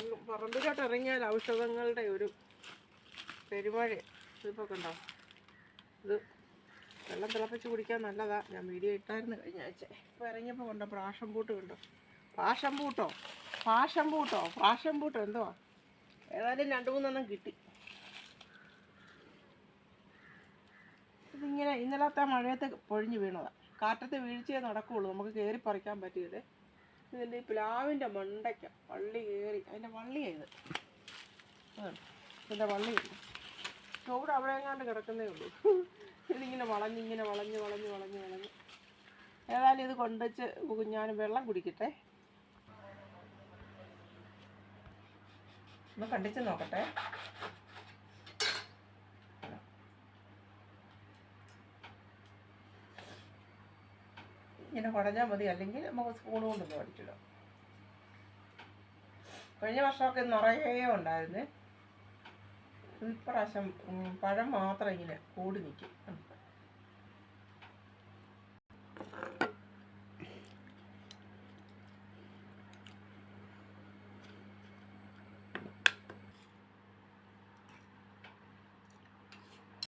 പറമ്പ് പറമ്പിലോട്ട് ഇറങ്ങിയാൽ ഔഷധങ്ങളുടെ ഒരു പെരുമഴ. ഇതിപ്പോൾ കണ്ടോ? ഇത് വെള്ളം തിളപ്പിച്ച് കുടിക്കാൻ നല്ലതാ. ഞാൻ വീഡിയോ ഇട്ടായിരുന്നു കഴിഞ്ഞ ആഴ്ച. ഇപ്പോൾ ഇറങ്ങിയപ്പോൾ കണ്ടോ പ്രാഷം പൂട്ട് കണ്ടോ? പാഷം പൂട്ടോ? പാഷം പൂട്ടോ? പ്രാഷം പൂട്ടോ? എന്തോ ഏതായാലും രണ്ട് മൂന്നെണ്ണം കിട്ടി. ഇതിങ്ങനെ ഇന്നലത്തെ മഴയത്ത് പൊഴിഞ്ഞ് വീണതാ. കാറ്റത്ത് വീഴ്ചയെ നടക്കുകയുള്ളൂ നമുക്ക് കയറി പറിക്കാൻ പറ്റിയത് ഇതിന്റെ പ്ലാവിന്റെ മണ്ടയ്ക്ക വള്ളി കയറി അതിന്റെ വള്ളിയാണ് ഇത്. വള്ളി. ചുവട് അവിടെ എങ്ങാണ്ട് കിടക്കുന്നേ ഉള്ളൂ. ഇതിങ്ങനെ വളഞ്ഞ് ഇങ്ങനെ വളഞ്ഞ് വളഞ്ഞ് വളഞ്ഞ് വളഞ്ഞ്. ഏതായാലും ഇത് കൊണ്ടുവച്ച് ഞാൻ വെള്ളം കുടിക്കട്ടെ. ഒന്ന് കണ്ടിച്ച് നോക്കട്ടെ. ഇങ്ങനെ കുടഞ്ഞാൽ മതി. അല്ലെങ്കിൽ നമുക്ക് സ്പൂൺ കൊണ്ടൊന്ന് അടിച്ചിടാം കഴിഞ്ഞ വർഷമൊക്കെ നിറയെ ഉണ്ടായിരുന്നു. ഇപ്രാവശ്യം പഴം മാത്രം ഇങ്ങനെ കൂടി നിൽക്കും.